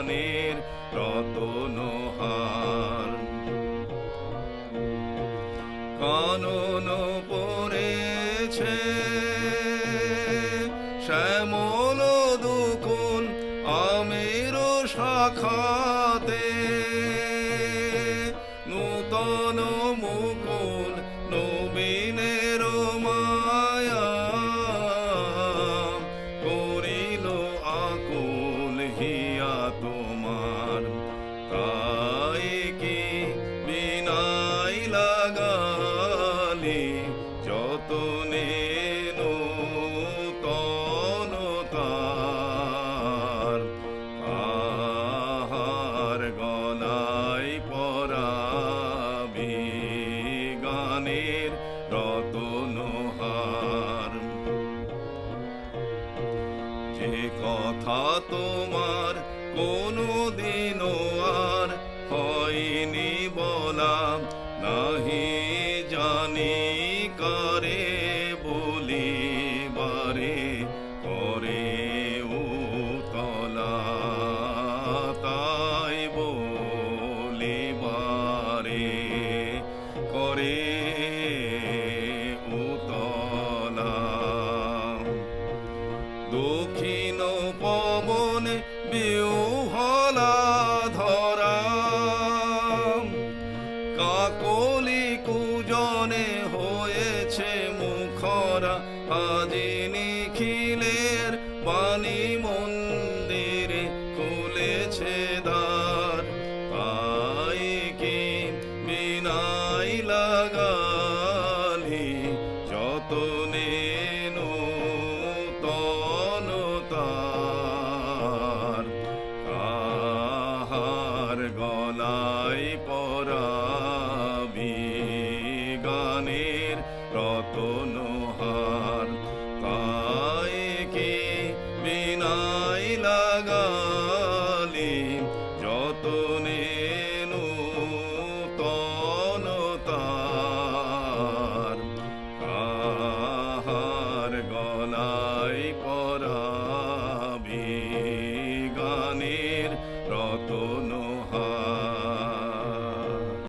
গানের রতনহার কানন পড়েছে শ্যামল দুকুন আমের শাখাতে। নূতন যে কথা তোমার কোনো দিনও আর দক্ষিণ পবনে বিহলা ধরা। কাকলি কুজনে হয়েছে মুখরা। আজি নিখিলের বাণী মন্দিরে গানের